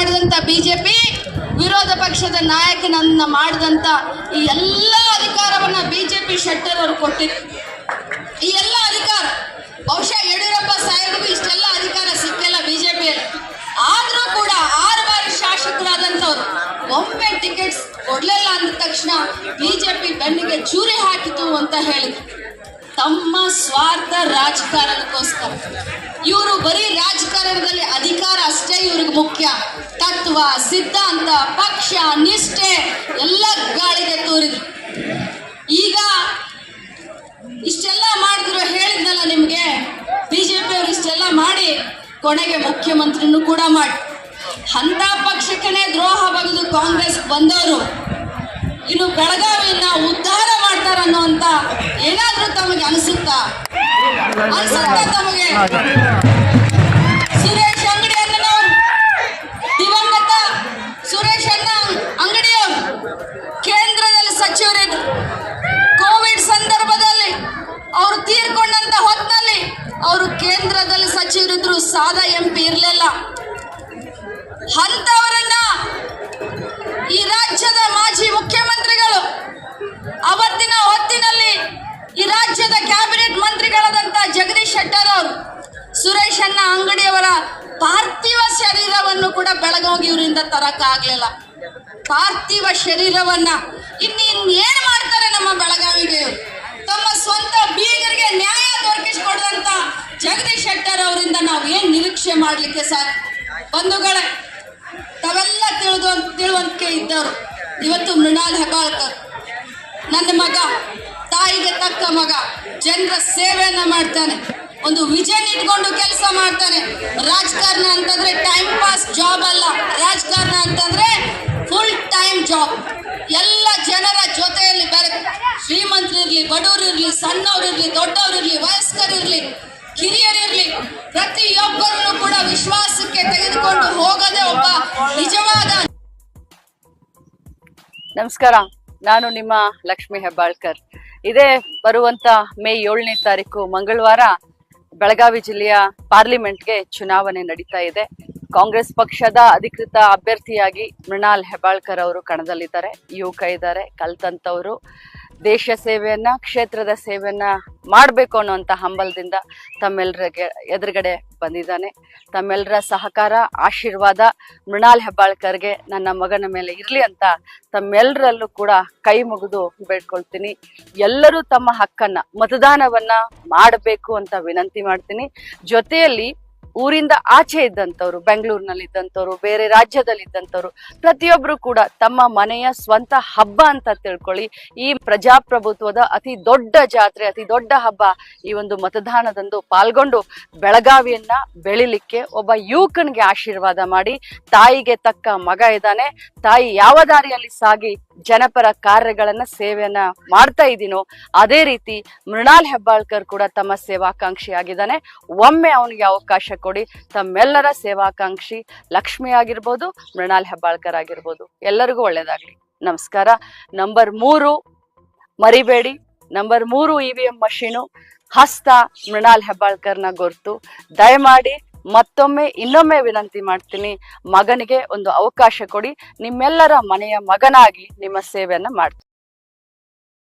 ರಾಜ್ಯಾಧ್ಯಕ್ಷ J BJP ವಿರೋಧ ಪಕ್ಷದ ನಾಯಕನನ್ನ ಮಾಡಿದಂಥ ಈ ಎಲ್ಲ ಅಧಿಕಾರವನ್ನ ಬಿಜೆಪಿ ಶೆಟ್ಟರ್ ಅವರು ಕೊಟ್ಟಿದ್ರು. ಈ ಎಲ್ಲ ಅಧಿಕಾರ, ಬಹುಶಃ ಯಡಿಯೂರಪ್ಪ ಸಾಹೇಬ್ರಿಗೂ ಇಷ್ಟೆಲ್ಲ ಅಧಿಕಾರ ಸಿಕ್ಕಿಲ್ಲ ಬಿಜೆಪಿಯಲ್ಲಿ ಆದರೂ ಕೂಡ ಆರು ಬಾರಿ ಶಾಸಕರಾದಂಥವ್ರು ಒಮ್ಮೆ ಟಿಕೆಟ್ಸ್ ಕೊಡಲಿಲ್ಲ ಅಂದ ತಕ್ಷಣ ಬಿಜೆಪಿ ಬೆನ್ನಿಗೆ ಚೂರಿ ಹಾಕಿತು ಅಂತ ಹೇಳಿದ್ರು. ತಮ್ಮ ಸ್ವಾರ್ಥ ರಾಜಕಾರಣಕ್ಕೋಸ್ಕರ. ಇವರು ಬರೀ ರಾಜಕಾರಣದಲ್ಲಿ ಅಧಿಕಾರ ಅಷ್ಟೇ ಇವ್ರಿಗೆ ಮುಖ್ಯ. ತತ್ವ, ಸಿದ್ಧಾಂತ, ಪಕ್ಷ, ನಿಷ್ಠೆ ಎಲ್ಲ ಗಾಳಿಗೆ ತೋರಿದ್ರು. ಈಗ ಇಷ್ಟೆಲ್ಲ ಮಾಡಿದ್ರು ಹೇಳಿದ್ನಲ್ಲ ನಿಮ್ಗೆ? ಬಿಜೆಪಿ ಅವರು ಇಷ್ಟೆಲ್ಲ ಮಾಡಿ ಕೊನೆಗೆ ಮುಖ್ಯಮಂತ್ರಿನೂ ಕೂಡ ಮಾಡಿ. ಅಂತ ಪಕ್ಷಕ್ಕನೇ ದ್ರೋಹ ಬಗೆದು ಕಾಂಗ್ರೆಸ್ ಬಂದವರು. ಇನ್ನು ಬೆಳಗಾವಿಯನ್ನ ಉದ್ಧಾರ ಮಾಡ್ತಾರ. ಸುರೇಶ್ ಅಂಗಡಿ ದಿವಂಗತ ಸುರೇಶ್ ಅಣ್ಣ ಅಂಗಡಿಯವರು ಕೇಂದ್ರದಲ್ಲಿ ಸಚಿವರಿದ್ರು ಕೋವಿಡ್ ಸಂದರ್ಭದಲ್ಲಿ ಅವರು ತೀರ್ಕೊಂಡಂತ ಹೊತ್ತಿನಲ್ಲಿ ಅವರು ಕೇಂದ್ರದಲ್ಲಿ ಸಚಿವರಿದ್ರು ಸಾದಾ ಎಂ ಬೆಳಗಾವಿಯವರಿಂದ ತರಕ್ಕಾಗ್ಲಿಲ್ಲ ಪಾರ್ಥಿವ ಶರೀರವನ್ನ ಇನ್ನೇನ್ ಮಾಡ್ತಾರೆ ನಮ್ಮ ಬೆಳಗಾವಿಗೆ? ತಮ್ಮ ಸ್ವಂತ ಬೀಗರಿಗೆ ನ್ಯಾಯ ದೊರಕಿಸಿಕೊಡದಂತ ಜಗದೀಶ್ ಶೆಟ್ಟರ್ ಅವರಿಂದ ನಾವು ಏನ್ ನಿರೀಕ್ಷೆ ಮಾಡ್ಲಿಕ್ಕೆ ಸಾಧ್ಯ? ಬಂಧುಗಳೇ, ತಾವೆಲ್ಲ ತಿಳಿದು ತಿಳುವಂತಿಕೆ ಇದ್ದವರು. ಇವತ್ತು ಮೃಣಾಲ್ ಹೆಬ್ಬಾಳ್ಕರ್ ನನ್ನ ಮಗ, ತಾಯಿಗೆ ತಕ್ಕ ಮಗ. ಜನರ ಸೇವೆಯನ್ನ ಮಾಡ್ತಾನೆ. ಒಂದು ವಿಜನ್ ಇಟ್ಕೊಂಡು ಕೆಲಸ ನಮಸ್ಕಾರ. ನಾನು ನಿಮ್ಮ ಲಕ್ಷ್ಮಿ ಹೆಬ್ಬಾಳ್ಕರ್. ಇದೇ ಬರುವಂತ ಮೇ ಏಳನೇ ತಾರೀಕು ಮಂಗಳವಾರ ಬೆಳಗಾವಿ ಜಿಲ್ಲೆಯ ಪಾರ್ಲಿಮೆಂಟ್ಗೆ ಚುನಾವಣೆ ನಡೀತಾ ಇದೆ. ಕಾಂಗ್ರೆಸ್ ಪಕ್ಷದ ಅಧಿಕೃತ ಅಭ್ಯರ್ಥಿಯಾಗಿ ಮೃಣಾಲ್ ಹೆಬ್ಬಾಳ್ಕರ್ ಅವರು ಕಣದಲ್ಲಿದ್ದಾರೆ. ಯುವಕ ಇದ್ದಾರೆ. ಕಲ್ತಂತವರು. ದೇಶ ಸೇವೆಯನ್ನ, ಕ್ಷೇತ್ರದ ಸೇವೆಯನ್ನ ಮಾಡಬೇಕು ಅನ್ನುವಂಥ ಹಂಬಲದಿಂದ ತಮ್ಮೆಲ್ಲರಿಗೆ ಎದುರುಗಡೆ ಬಂದಿದ್ದಾನೆ. ತಮ್ಮೆಲ್ಲರ ಸಹಕಾರ, ಆಶೀರ್ವಾದ ಮೃಣಾಲ್ ಹೆಬ್ಬಾಳ್ಕರ್ಗೆ ನನ್ನ ಮಗನ ಮೇಲೆ ಇರಲಿ ಅಂತ ತಮ್ಮೆಲ್ಲರಲ್ಲೂ ಕೂಡ ಕೈ ಮುಗಿದು ಬೇಡ್ಕೊಳ್ತೀನಿ. ಎಲ್ಲರೂ ತಮ್ಮ ಹಕ್ಕನ್ನ, ಮತದಾನವನ್ನ ಮಾಡಬೇಕು ಅಂತ ವಿನಂತಿ ಮಾಡ್ತೀನಿ. ಜೊತೆಯಲ್ಲಿ ಊರಿಂದ ಆಚೆ ಇದ್ದಂಥವ್ರು ಬೆಂಗಳೂರಿನಲ್ಲಿ ಇದ್ದಂಥವ್ರು ಬೇರೆ ರಾಜ್ಯದಲ್ಲಿ ಇದ್ದಂಥವ್ರು ಪ್ರತಿಯೊಬ್ಬರು ಕೂಡ ತಮ್ಮ ಮನೆಯ ಸ್ವಂತ ಹಬ್ಬ ಅಂತ ತಿಳ್ಕೊಳ್ಳಿ. ಈ ಪ್ರಜಾಪ್ರಭುತ್ವದ ಅತಿ ದೊಡ್ಡ ಜಾತ್ರೆ, ಅತಿ ದೊಡ್ಡ ಹಬ್ಬ ಈ ಒಂದು ಮತದಾನದಂದು ಪಾಲ್ಗೊಂಡು ಬೆಳಗಾವಿಯನ್ನ ಬೆಳಿಲಿಕ್ಕೆ ಒಬ್ಬ ಯುವಕನಿಗೆ ಆಶೀರ್ವಾದ ಮಾಡಿ, ತಾಯಿಗೆ ತಕ್ಕ ಮಗ ಇದ್ದಾನೆ. ತಾಯಿ ಯಾವ ದಾರಿಯಲ್ಲಿ ಸಾಗಿ ಜನಪರ ಕಾರ್ಯಗಳನ್ನ ಸೇವೆಯನ್ನ ಮಾಡ್ತಾ ಇದ್ದೀನೋ, ಅದೇ ರೀತಿ ಮೃಣಾಲ್ ಹೆಬ್ಬಾಳ್ಕರ್ ಕೂಡ ತಮ್ಮ ಸೇವಾಕಾಂಕ್ಷಿ ಆಗಿದ್ದಾನೆ ಒಮ್ಮೆ ಅವನಿಗೆ ಅವಕಾಶ ಕೊಡಿ, ತಮ್ಮೆಲ್ಲರ ಸೇವಾಕಾಂಕ್ಷಿ ಲಕ್ಷ್ಮಿ ಆಗಿರ್ಬೋದು, ಮೃಣಾಲ್ ಹೆಬ್ಬಾಳ್ಕರ್ ಆಗಿರ್ಬೋದು. ಎಲ್ಲರಿಗೂ ಒಳ್ಳೇದಾಗ್ಲಿ. ನಮಸ್ಕಾರ. ನಂಬರ್ ಮೂರು, ಮರಿಬೇಡಿ. ನಂಬರ್ ಮೂರು ಇ ವಿ ಎಂ ಮಷೀನು, ಹಸ್ತ ಮೃಣಾಲ್ ಹೆಬ್ಬಾಳ್ಕರ್ನ ಗುರ್ತು. ದಯಮಾಡಿ ಮತ್ತೊಮ್ಮೆ ಇನ್ನೊಮ್ಮೆ ವಿನಂತಿ ಮಾಡ್ತೀನಿ ಮಗನಿಗೆ ಒಂದು ಅವಕಾಶ ಕೊಡಿ ನಿಮ್ಮೆಲ್ಲರ ಮನೆಯ ಮಗನಾಗಿ ನಿಮ್ಮ ಸೇವೆಯನ್ನು ಮಾಡ್ತೀನಿ.